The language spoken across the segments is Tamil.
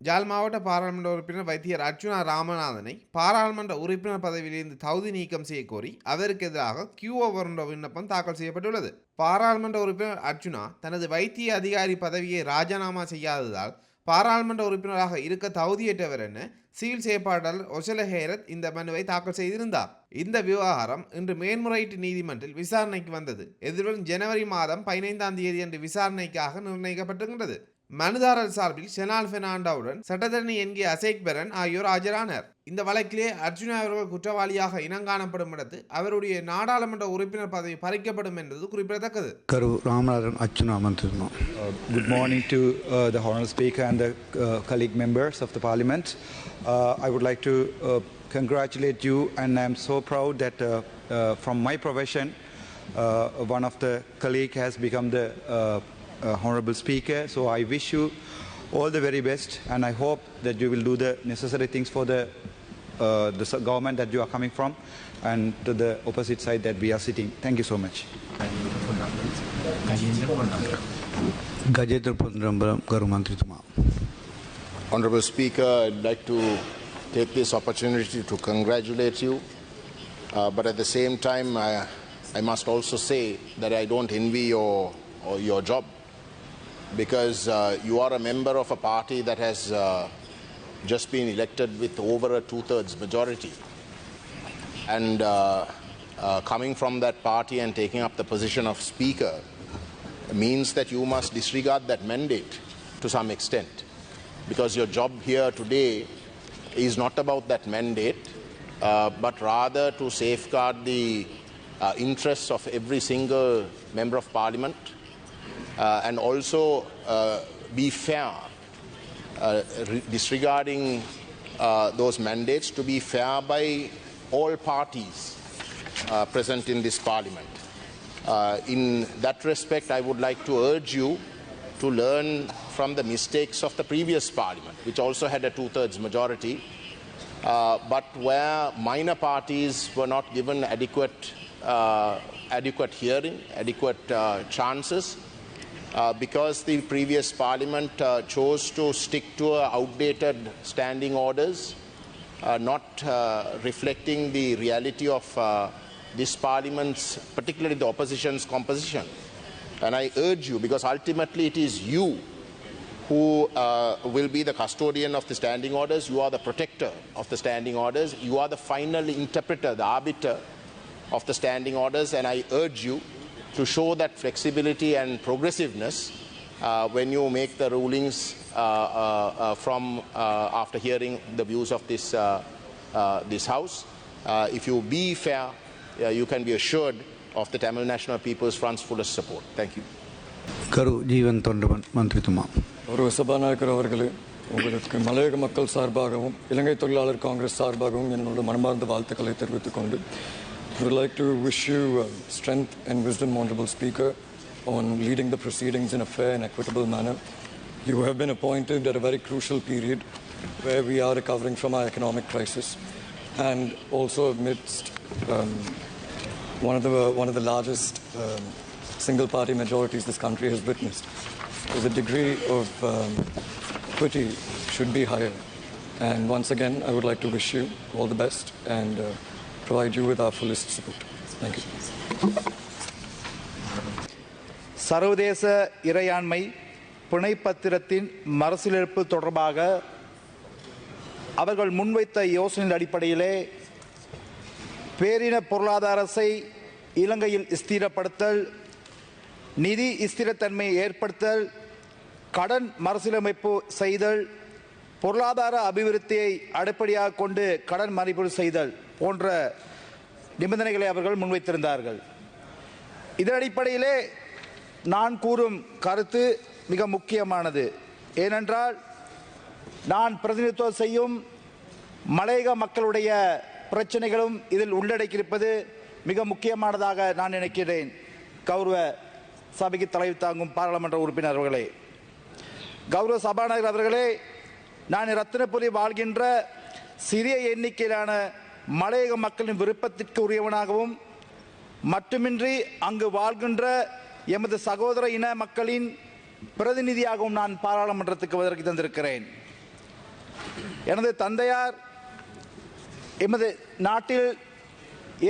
ஜாழ் மாவட்ட பாராளுமன்ற உறுப்பினர் வைத்தியர் அர்ச்சுனா ராமநாதனை பாராளுமன்ற உறுப்பினர் பதவியிலிருந்து தகுதி நீக்கம் செய்ய கோரி அவருக்கு எதிராக கியூஓ வருண்ட விண்ணப்பம் தாக்கல் செய்யப்பட்டுள்ளது. பாராளுமன்ற உறுப்பினர் அர்ச்சுனா தனது வைத்திய அதிகாரி பதவியை ராஜினாமா செய்யாததால் பாராளுமன்ற உறுப்பினராக இருக்க தகுதியற்றவர் என சிவில் செயற்பாட்டாளர் ஒசல ஹேரத் இந்த மனுவை தாக்கல் செய்திருந்தார். இந்த விவகாரம் இன்று மேன்முறையீட்டு நீதிமன்றில் விசாரணைக்கு வந்தது. எதிர்வரும் ஜனவரி மாதம் பதினைந்தாம் தேதி அன்று விசாரணைக்காக நிர்ணயிக்கப்பட்டிருக்கின்றது. மனுதாரர் சார்பில் ஷெனால் பெர்னாண்டோவுடன் சட்டத்தரணி என்கிற அசேக் பெரன் ஆகியோர் ஆஜரானர். இந்த வழக்கிலே அர்ஜுனா அவர்கள் குற்றவாளியாக இனங்காணப்படும் இடத்து அவருடைய நாடாளுமன்ற உறுப்பினர் பதவி பறிக்கப்படும் என்பது குறிப்பிடத்தக்கது. கரு ராமநாதன் அர்ஜுனா மந்திரம் good morning to the honourable speaker and the colleague members of the parliament I would like to congratulate you and I'm so proud that uh, uh, from my profession uh, one of the colleague has Honorable Speaker. So I wish you all the very best and I hope that you will do the necessary things for the, uh, the government that you are coming from and to the opposite side that we are sitting. Thank you so much. Gajendra Pondarambaram, Garumantrithuma. Honorable Speaker, I'd like to take this opportunity to congratulate you. Uh, but at the same time, I, I must also say that I don't envy your, your job because uh, you are a member of a party that has uh, just been elected with over a two thirds majority. And uh, uh, coming from that party and taking up the position of Speaker means that you must disregard that mandate to some extent because your job here today is not about that mandate, uh, but rather to safeguard the uh, interests of every single member of parliament and also uh, be fair, uh, disregarding uh, those mandates to be fair by all parties uh, present in this parliament. Uh, in that respect, I would like to urge you to learn from the mistakes of the previous parliament, which also had a two thirds majority, uh, but where minor parties were not given adequate, uh, adequate hearing, adequate uh, chances. Uh, because the previous parliament uh, chose to stick to uh, outdated standing orders, uh, not uh, reflecting the reality of this parliament's, particularly the opposition's composition. And I urge you, because ultimately it is you who will be the custodian of the standing orders, you are the protector of the standing orders, you are the final interpreter, the arbiter of the standing orders, and I urge you to show that flexibility and progressiveness uh, when you make the rulings uh, uh, uh from uh, after hearing the views of this, this House. if you be fair, you can be assured of the Tamil National People's Front's fullest support. Thank you. Karu Jeevan Thondaman மந்திரி துமா Oru சபாநாயகர் அவர்களே உங்களுக்கு மலையக மக்கள் சார்பாகவும் இலங்கை தொழிலாளர் காங்கிரஸ் சார்பாகவும் என்னோட மனமார்ந்த வாழ்த்துக்களை தெரிவித்துக் கொண்டு would like to wish you uh, strength and wisdom, Honorable Speaker, on leading the proceedings in a fair and equitable manner. You have been appointed at a very crucial period where we are recovering from our economic crisis and also amidst um, one of the one of the largest um, single party majorities this country has witnessed. So the degree of um, equity should be higher. And once again, I would like to wish you all the best and uh, provide you with our fullest support. Thank you. சர்வதேச இறையாண்மை பிணைப்பத்திரத்தின் மறுசீரமைப்பு தொடர்பாக அவர்கள் முன்வைத்த யோசனையின் அடிப்படையிலே பேரின பொருளாதாரத்தை இலங்கையில் ஸ்திரப்படுத்தல் நிதி ஸ்திரத்தன்மையை ஏற்படுத்தல் கடன் மறுசீரமைப்பு செய்தல் பொருளாதார அபிவிருத்தியை அடிப்படையாக கொண்டு கடன் மதிப்பீடு செய்தல் போன்ற நிபந்தனைகளை அவர்கள் முன்வைத்திருந்தார்கள். இதன் அடிப்படையிலே நான் கூறும் கருத்து மிக முக்கியமானது. ஏனென்றால் நான் பிரதிநிதித்துவம் செய்யும் மலையக மக்களுடைய பிரச்சனைகளும் இதில் உள்ளடக்கியிருப்பது மிக முக்கியமானதாக நான் நினைக்கிறேன். கௌரவ சபைக்கு தலைவி தாங்கும் பாராளுமன்ற உறுப்பினர் அவர்களே. கௌரவ சபாநாயகர் அவர்களே நான் ரத்தினபுரி வாழ்கின்ற சிறிய எண்ணிக்கையிலான மலையக மக்களின் விருப்பத்திற்கு உரியவனாகவும் மட்டுமின்றி அங்கு வாழ்கின்ற எமது சகோதர இன மக்களின் பிரதிநிதியாகவும் நான் பாராளுமன்றத்துக்கு வருகை தந்திருக்கிறேன். எனது தந்தையார் எமது நாட்டில்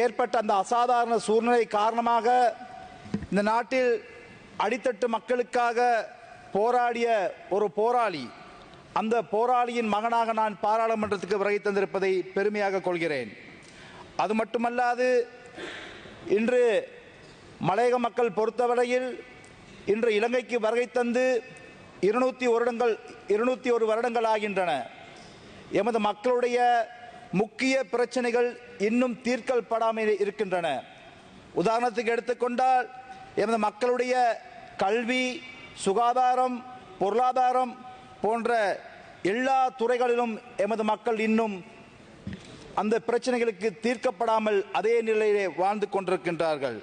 ஏற்பட்ட அந்த அசாதாரண சூழ்நிலை காரணமாக இந்த நாட்டில் அடித்தட்டு மக்களுக்காக போராடிய ஒரு போராளி அந்த போராளியின் மகனாக நான் பாராளுமன்றத்துக்கு வருகை தந்திருப்பதை பெருமையாக கொள்கிறேன். அது மட்டுமல்லாது இன்று மலையக மக்கள் பொறுத்தவரையில் இன்று இலங்கைக்கு வருகை தந்து இருநூத்தி வருடங்கள் இருநூத்தி ஒரு வருடங்கள் ஆகின்றன. எமது மக்களுடைய முக்கிய பிரச்சனைகள் இன்னும் தீர்க்கப்படாமல் இருக்கின்றன. உதாரணத்துக்கு எடுத்துக்கொண்டால் எமது மக்களுடைய கல்வி சுகாதாரம் பொருளாதாரம் போன்ற எல்லா துறைகளிலும் எமது மக்கள் இன்னும் அந்த பிரச்சனைகளுக்கு தீர்க்கப்படாமல் அதே நிலையிலே வாழ்ந்து கொண்டிருக்கின்றார்கள்.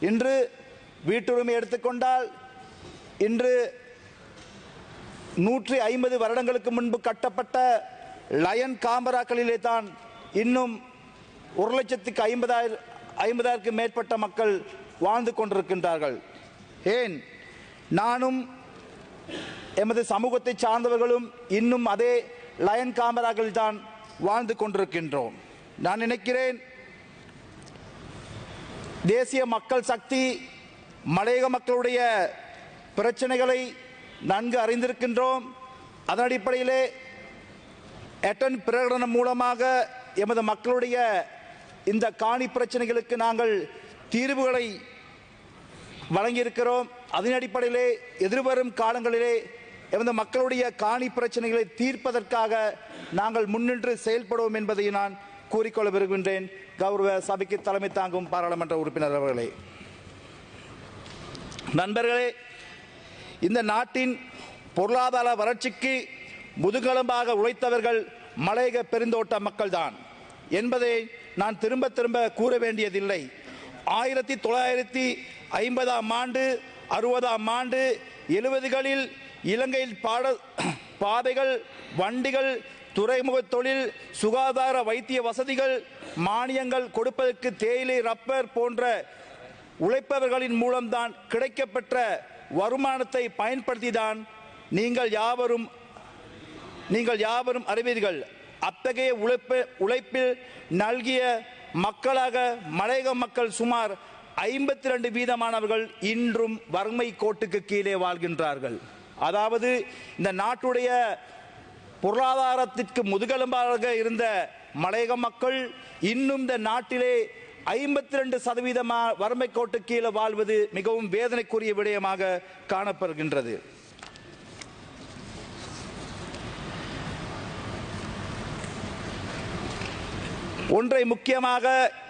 இன்று வீட்டுரிமை எடுத்துக்கொண்டால் இன்று நூற்றி ஐம்பது வருடங்களுக்கு முன்பு கட்டப்பட்ட லயன் காம்பராக்களிலே தான் இன்னும் ஒரு லட்சத்துக்கு ஐம்பதாயிரம் ஐம்பதாயிரத்துக்கு மேற்பட்ட மக்கள் வாழ்ந்து கொண்டிருக்கின்றார்கள். ஏன்? நானும் எமது சமூகத்தை சார்ந்தவர்களும் இன்னும் அதே லயன் காமராக்கள் தான் வாழ்ந்து கொண்டிருக்கின்றோம். நான் நினைக்கிறேன் தேசிய மக்கள் சக்தி மலையக மக்களுடைய பிரச்சனைகளை நன்கு அறிந்திருக்கின்றோம். அதன் அடிப்படையிலே எட்டன் பிரகடனம் மூலமாக எமது மக்களுடைய இந்த காணி பிரச்சனைகளுக்கு நாங்கள் தீர்வுகளை வழங்கியிருக்கிறோம். அதன் அடிப்படையிலே எதிர்வரும் காலங்களிலே எமது மக்களுடைய காணி பிரச்சனைகளை தீர்ப்பதற்காக நாங்கள் முன்னின்று செயல்படுவோம் என்பதை நான் கூறிக்கொள்ள விரும்புகின்றேன். கௌரவ சபைக்கு தலைமை தாங்கும் பாராளுமன்ற உறுப்பினர் அவர்களே. நண்பர்களே இந்த நாட்டின் பொருளாதார வளர்ச்சிக்கு முதுகெலும்பாக உழைத்தவர்கள் மலையக பெருந்தோட்ட மக்கள்தான் என்பதை நான் திரும்ப திரும்ப கூற வேண்டியதில்லை. ஆயிரத்தி தொள்ளாயிரத்தி ஐம்பதாம் ஆண்டு அறுபதாம் ஆண்டு எழுபதுகளில் இலங்கையில் பாட பாதைகள் வண்டிகள் துறைமுக தொழில் சுகாதார வைத்திய வசதிகள் மானியங்கள் கொடுப்பதற்கு தேயிலை ரப்பர் போன்ற உழைப்பவர்களின் மூலம்தான் கிடைக்கப்பெற்ற வருமானத்தை பயன்படுத்தி தான் நீங்கள் யாவரும் நீங்கள் யாவரும் அறிவீர்கள். அத்தகைய உழைப்பு உழைப்பில் நல்கிய மக்களாக மலையக மக்கள் சுமார் ஐம்பத்தி ரெண்டு வீதமானவர்கள் இன்றும் வறுமை கோட்டுக்கு கீழே வாழ்கின்றார்கள். அதாவது இந்த நாட்டுடைய பொருளாதாரத்திற்கு முதுகெலும்பாக இருந்த மலையக மக்கள் இன்னும் இந்த நாட்டிலே ஐம்பத்தி ரெண்டு சதவீதமா வறுமை கோட்டு கீழே வாழ்வது மிகவும் வேதனைக்குரிய விடயமாக காணப்படுகின்றது. ஒன்றை முக்கியமாக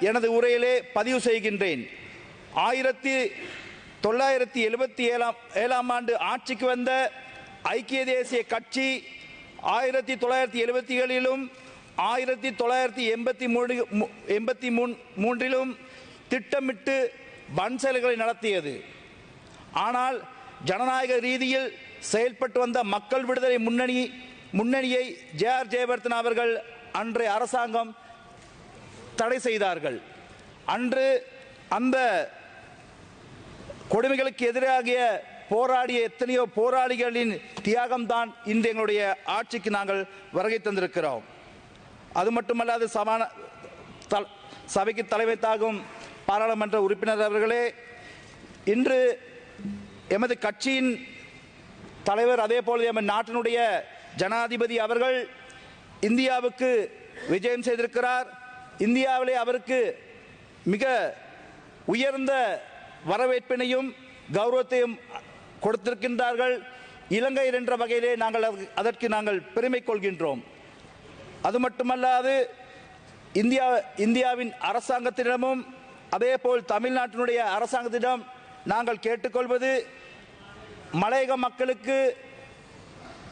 எனது உரையிலே பதிவு செய்கின்றேன். ஆயிரத்தி தொள்ளாயிரத்தி எழுபத்தி ஏழாம் ஏழாம் ஆண்டு ஆட்சிக்கு வந்த ஐக்கிய தேசிய கட்சி ஆயிரத்தி தொள்ளாயிரத்தி எழுபத்தி ஏழிலும் ஆயிரத்தி தொள்ளாயிரத்தி எண்பத்தி மூணு எண்பத்தி மூன் மூன்றிலும் திட்டமிட்டு வன்செயல்களை நடத்தியது. ஆனால் ஜனநாயக ரீதியில் செயல்பட்டு வந்த மக்கள் விடுதலை முன்னணி முன்னணியை ஜே ஆர் ஜெயவர்தன் அவர்கள் அன்றைய அரசாங்கம் தடை செய்தார்கள். அன்று அந்த கொடுமைகளுக்கு எதிராகிய போராடிய எத்தனையோ போராளிகளின் தியாகம்தான் இன்று எங்களுடைய ஆட்சிக்கு நாங்கள் வருகை தந்திருக்கிறோம். அது மட்டுமல்லாது சமான சபைக்கு தலைமை தாகும் பாராளுமன்ற உறுப்பினர் அவர்களே இன்று எமது கட்சியின் தலைவர் அதே போல எமது நாட்டினுடைய ஜனாதிபதி அவர்கள் இந்தியாவுக்கு விஜயம் செய்திருக்கிறார். இந்தியாவிலே அவருக்கு மிக உயர்ந்த வரவேற்பினையும் கௌரவத்தையும் கொடுத்திருக்கின்றார்கள். இலங்கை என்ற வகையிலே நாங்கள் அதற்கு- அதற்கு நாங்கள் பெருமை கொள்கின்றோம். அது மட்டுமல்லாது இந்தியா இந்தியாவின் அரசாங்கத்திடமும் அதேபோல் தமிழ்நாட்டினுடைய அரசாங்கத்திடம் நாங்கள் கேட்டுக்கொள்வது மலையக மக்களுக்கு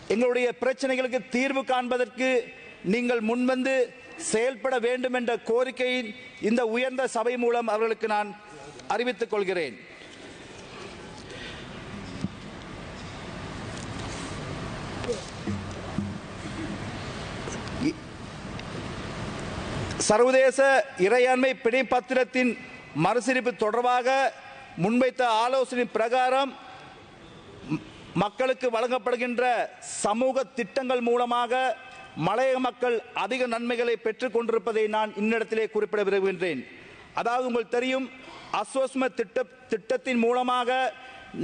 எங்களுடைய பிரச்சனைகளுக்கு தீர்வு காண்பதற்கு நீங்கள் முன்வந்து செயல்பட வேண்டும் என்ற கோரிக்கையின் இந்த உயர்ந்த சபை மூலம் அவர்களுக்கு நான் அறிவித்துக் கொள்கிறேன். சர்வதேச இறையாண்மை பிணைப்பத்திரத்தின் மறுசீரிப்பு தொடர்பாக முன்வைத்த ஆலோசனை பிரகாரம் மக்களுக்கு வழங்கப்படுகின்ற சமூக திட்டங்கள் மூலமாக மலையக மக்கள் அதிக நன்மைகளை பெற்றுக் கொண்டிருப்பதை நான் இன்னிடத்திலே குறிப்பிட விரும்புகின்றேன். அதாவது உங்களுக்கு தெரியும் அஸ்வஸ்ம திட்ட திட்டத்தின் மூலமாக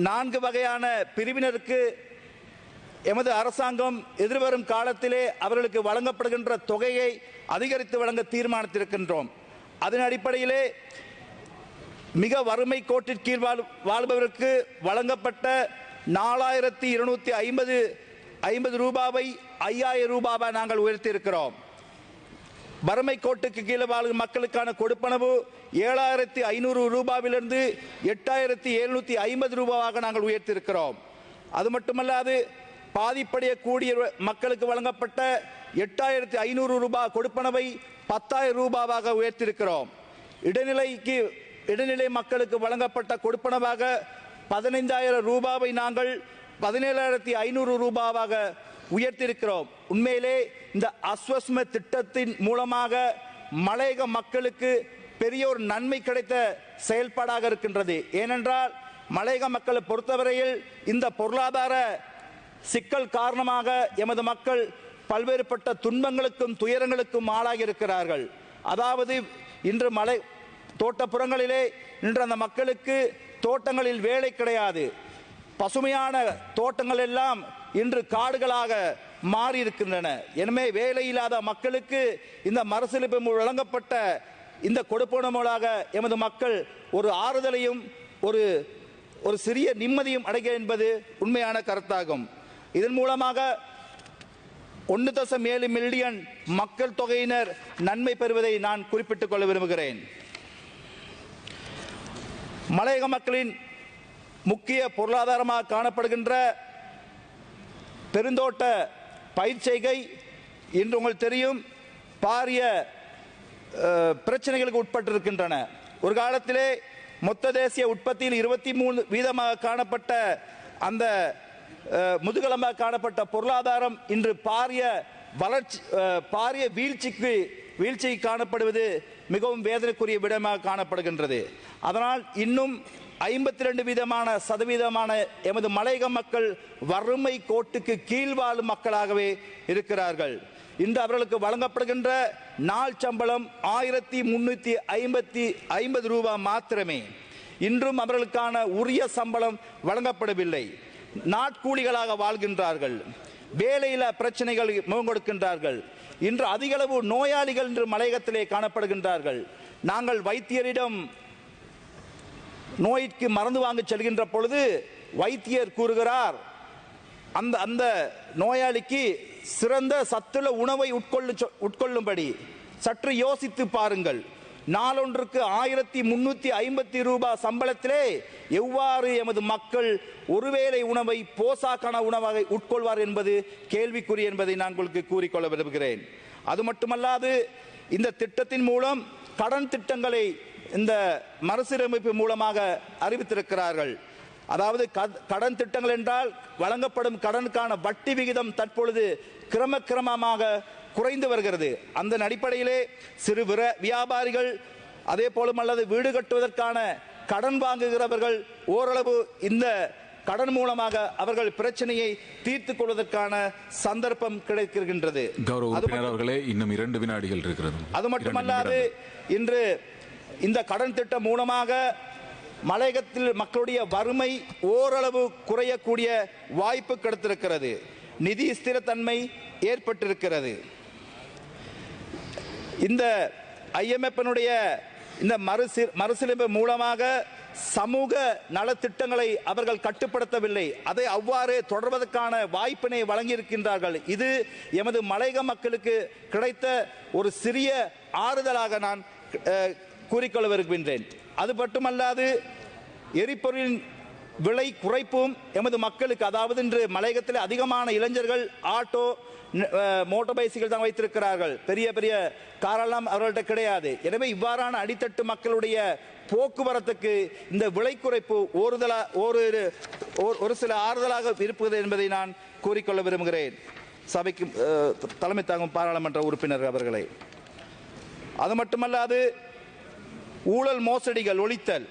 நான்கு வகையான பிரிவினருக்கு எமது அரசாங்கம் எதிர்வரும் காலத்திலே அவர்களுக்கு வழங்கப்படுகின்ற தொகையை அதிகரித்து வழங்க தீர்மானித்திருக்கின்றோம். அதன் அடிப்படையிலே மிக வறுமை கோட்டிற்கு கீழ் வாழ் வாழ்பவருக்கு வழங்கப்பட்ட நாலாயிரத்தி இருநூற்றி ஐம்பது ஐம்பது ரூபாவை ஐயாயிரம் ரூபாவை நாங்கள் உயர்த்தியிருக்கிறோம். வறுமை கோட்டுக்கு கீழே வாழும் மக்களுக்கான கொடுப்பனவு ஏழாயிரத்தி ஐநூறு ரூபாவிலிருந்து எட்டாயிரத்தி எழுநூத்தி ஐம்பது ரூபாவாக நாங்கள் உயர்த்தியிருக்கிறோம். அது மட்டுமல்லாது பாதிப்படையக்கூடிய மக்களுக்கு வழங்கப்பட்ட எட்டாயிரத்தி ஐநூறு ரூபாய் கொடுப்பனவை பத்தாயிரம் ரூபாவாக உயர்த்தியிருக்கிறோம். இடைநிலைக்கு இடைநிலை மக்களுக்கு வழங்கப்பட்ட கொடுப்பனவாக பதினைந்தாயிரம் ரூபாவை நாங்கள் பதினேழாயிரத்தி ஐநூறு ரூபாவாக உயர்த்தியிருக்கிறோம். உண்மையிலே இந்த அஸ்வஸ்ம திட்டத்தின் மூலமாக மலையக மக்களுக்கு பெரிய ஒரு நன்மை கிடைத்த செயல்பாடாக இருக்கின்றது. ஏனென்றால் மலையக மக்களை பொறுத்தவரையில் இந்த பொருளாதார சிக்கல் காரணமாக எமது மக்கள் பல்வேறுபட்ட துன்பங்களுக்கும் துயரங்களுக்கும் ஆளாகி இருக்கிறார்கள் அதாவது இன்று மலை தோட்டப்புறங்களிலே இன்று அந்த மக்களுக்கு தோட்டங்களில் வேலை கிடையாது. பசுமையான தோட்டங்கள் எல்லாம் இன்று காடுகளாக மாறியிருக்கின்றன. எனவே வேலை இல்லாத மக்களுக்கு இந்த மறுசீரமைப்பு வழங்கப்பட்ட இந்த கொடுப்பனமூலாக எமது மக்கள் ஒரு ஆறுதலையும் ஒரு ஒரு சிறிய நிம்மதியும் அடைக என்பது உண்மையான கருத்தாகும். இதன் மூலமாக ஒன்று தசம் ஏழு மில்லியன் மக்கள் தொகையினர் நன்மை பெறுவதை நான் குறிப்பிட்டுக் கொள்ள விரும்புகிறேன். மலையக மக்களின் முக்கிய பொருளாதாரமாக காணப்படுகின்ற பெருந்தோட்ட பயிர் செய்கை இன்று உங்களுக்கு தெரியும் பாரிய பிரச்சனைகளுக்கு உட்பட்டிருக்கின்றன. ஒரு காலத்திலே மொத்த தேசிய உற்பத்தியில் இருபத்தி மூணு வீதமாக காணப்பட்ட அந்த முதுகலமாக காணப்பட்ட பொருளாதாரம் இன்று பாரிய வளர்ச்சி பாரிய வீழ்ச்சிக்கு வீழ்ச்சி காணப்படுவது மிகவும் வேதனைக்குரிய விடமாக காணப்படுகின்றது. அதனால் இன்னும் ஐம்பத்தி ரெண்டு வீதமான சதவீதமான எமது மலையக மக்கள் வறுமை கோட்டுக்கு கீழ் வாழும் மக்களாகவே இருக்கிறார்கள். இன்று அவர்களுக்கு வழங்கப்படுகின்ற நாள் சம்பளம் ஆயிரத்தி முன்னூத்தி ஐம்பத்தி ஐம்பது ரூபாய் மாத்திரமே. இன்றும் அவர்களுக்கான உரிய சம்பளம் வழங்கப்படவில்லை. நாட்கூலிகளாக வாழ்கின்றார்கள். வேலையில பிரச்சனைகள் முகம் கொடுக்கின்றார்கள். இன்று அதிகளவு நோயாளிகள் இன்று மலையகத்திலே காணப்படுகின்றார்கள். நாங்கள் வைத்தியரிடம் நோய்க்கு மருந்து வாங்க செல்கின்ற பொழுது வைத்தியர் கூறுகிறார் அந்த அந்த நோயாளிக்கு சிறந்த சத்துள்ள உணவை உட்கொள்ளு சொ- உட்கொள்ளும்படி. சற்று யோசித்து பாருங்கள். நாளொன்றுக்கு ஆயிரத்தி முன்னூற்றி ஐம்பத்தி ரூபாய் சம்பளத்திலே எவ்வாறு எமது மக்கள் ஒருவேளை உணவை போசாக்கான உணவாக உட்கொள்வார் என்பது கேள்விக்குறி என்பதை நான் உங்களுக்கு கூறிக்கொள்ள விரும்புகிறேன். அது மட்டுமல்லாது இந்த திட்டத்தின் மூலம் கடன் திட்டங்களை இந்த மறுசீரமைப்பு மூலமாக அறிவித்திருக்கிறார்கள். அதாவது கடன் திட்டங்கள் என்றால் வழங்கப்படும் கடனுக்கான வட்டி விகிதம் தற்பொழுது கிரம கிரமமாக குறைந்து வருகிறது. அந்த அடிப்படையிலே சிறு வியாபாரிகள் அதே போலும் அல்லது வீடு கட்டுவதற்கான கடன் வாங்குகிறவர்கள் ஓரளவு இந்த கடன் மூலமாக அவர்கள் பிரச்சனையை தீர்த்துக் கொள்வதற்கான சந்தர்ப்பம் கிடைக்கின்றது அவர்களே இன்னும் இரண்டு வினாடிகள் இருக்கிறது. அது மட்டுமல்லாது. இன்று இந்த கடன் திட்டம் மூலமாக மலையகத்தில் மக்களுடைய வறுமை ஓரளவு குறையக்கூடிய வாய்ப்பு கிடைத்திருக்கிறது. நிதி ஸ்திரத்தன்மை ஏற்பட்டிருக்கிறது. இந்த ஐஎம்எஃப்னுடைய இந்த மறுசி மறுசீரமைப்பு மூலமாக சமூக நலத்திட்டங்களை அவர்கள் கட்டுப்படுத்தவில்லை. அதை அவ்வாறு தொடர்வதற்கான வாய்ப்பினை வழங்கியிருக்கின்றார்கள். இது எமது மலையக மக்களுக்கு கிடைத்த ஒரு சிறிய ஆறுதலாக நான் கூறிக்கொள்ள விரும்புகின்றேன் அது மட்டுமல்லாது எரிபொருளின் விலை குறைப்பும் எமது மக்களுக்கு அதாவது இன்று மலையகத்தில் அதிகமான இளைஞர்கள் ஆட்டோ ந- மோட்டார் தான் வைத்திருக்கிறார்கள். பெரிய பெரிய காரெல்லாம் அவர்கள்ட்ட கிடையாது. எனவே இவ்வாறான அடித்தட்டு மக்களுடைய போக்குவரத்துக்கு இந்த விலை குறைப்பு ஒருதலா ஒரு ஒரு- ஒரு சில ஆறுதலாக இருப்பது என்பதை நான் கூறிக்கொள்ள விரும்புகிறேன். சபைக்கு தலைமை தாங்கும் பாராளுமன்ற உறுப்பினர் அவர்களை. அது மட்டுமல்லாது ஊழல் மோசடிகள் ஒழித்தல்.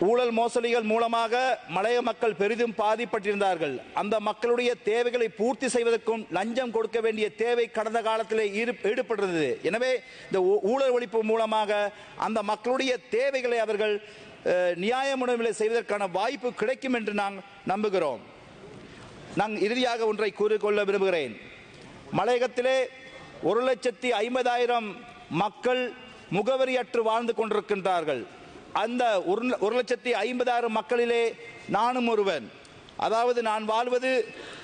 ஊழல் மோசடிகள் மூலமாக மலைய மக்கள் பெரிதும் பாதிப்பட்டிருந்தார்கள். அந்த மக்களுடைய தேவைகளை பூர்த்தி செய்வதற்கும் லஞ்சம் கொடுக்க வேண்டிய தேவை கடந்த காலத்தில் ஈடு- ஈடுபட்டிருந்தது. எனவே இந்த ஊ- ஊழல் ஒழிப்பு மூலமாக அந்த மக்களுடைய தேவைகளை அவர்கள் அஹ், நியாய செய்வதற்கான வாய்ப்பு கிடைக்கும் என்று நான் நம்புகிறோம். நான் இறுதியாக ஒன்றை கூறிக்கொள்ள விரும்புகிறேன். மலையகத்திலே ஒரு லட்சத்தி ஐம்பதாயிரம் மக்கள் முகவரியற்று வாழ்ந்து கொண்டிருக்கின்றார்கள். அந்த ஒரு லட்சத்தி ஐம்பதாயிரம் மக்களிலே நானும் ஒருவன். அதாவது நான் வாழ்வது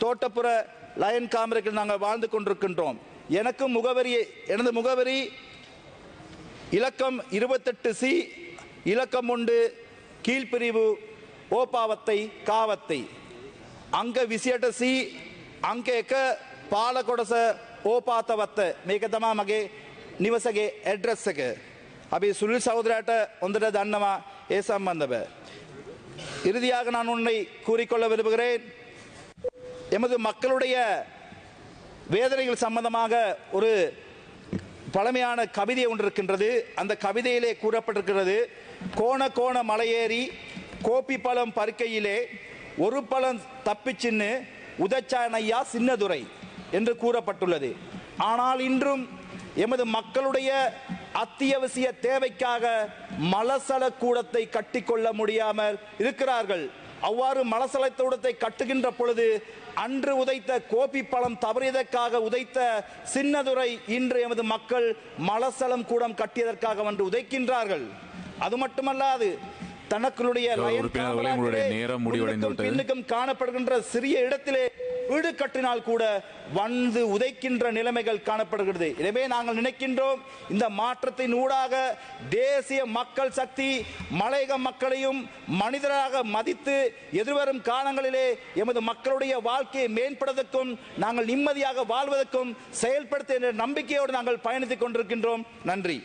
தோட்டப்புற லயன் காமரக்கில் நாங்கள் வாழ்ந்து கொண்டிருக்கின்றோம். எனக்கும் முகவரி எனது முகவரி இலக்கம் இருபத்தெட்டு சி இலக்கம் ஒன்று கீழ்பிரிவு ஓபாவத்தை காவத்தை. அங்க விசேட ಸಿ ಅಂಕ ಏಕ ஓ பாத்தவத்தை மிகதமா மகே නිවසගේ ඇඩ්‍රස් එක. අපි සුල්ලි සෞදරයට හොඳට දන්නවා ඒ සම්බන්ධව. இறுதியாக நான் உன்னை கூறிக்கொள்ள விரும்புகிறேன் எமது மக்களுடைய வேதனைகள் சம்பந்தமாக ஒரு பழமையான கவிதை ஒன்று இருக்கின்றது அந்த கவிதையிலே கூறப்பட்டிருக்கிறது கோண கோண மலையேறி கோப்பி பழம் பருக்கையிலே ஒரு பழம் தப்பிச்சின்னு உதச்சானையா சின்னதுரை என்று கூறப்பட்டுள்ளது ஆனால் இன்றும் எமது மக்களுடைய அத்தியாவசிய தேவைக்காக மலசல கூடத்தை கட்டிக்கொள்ள முடியாமல் இருக்கிறார்கள். அவ்வாறு மலசல கூடத்தை கட்டுகின்ற பொழுது அன்று உதைத்த கோபி பழம் தவறியதற்காக உதைத்த சின்னதுரை இன்று எமது மக்கள் மலசலம் கூடம் கட்டியதற்காக வந்து உதைக்கின்றார்கள். அது மட்டுமல்லாது தனக்களுடைய காணப்படுகின்ற சிறிய இடத்திலே வீடு கட்டினால் கூட வந்து உதைக்கின்ற நிலைமைகள் காணப்படுகிறது. எனவே நாங்கள் நினைக்கின்றோம் இந்த மாற்றத்தின் ஊடாக தேசிய மக்கள் சக்தி மலையக மக்களையும் மனிதராக மதித்து எதிர்வரும் காலங்களிலே எமது மக்களுடைய வாழ்க்கையை மேம்படுவதற்கும் நாங்கள் நிம்மதியாக வாழ்வதற்கும் செயல்படுத்த என்ற நம்பிக்கையோடு நாங்கள் பயணித்துக் கொண்டிருக்கின்றோம். நன்றி.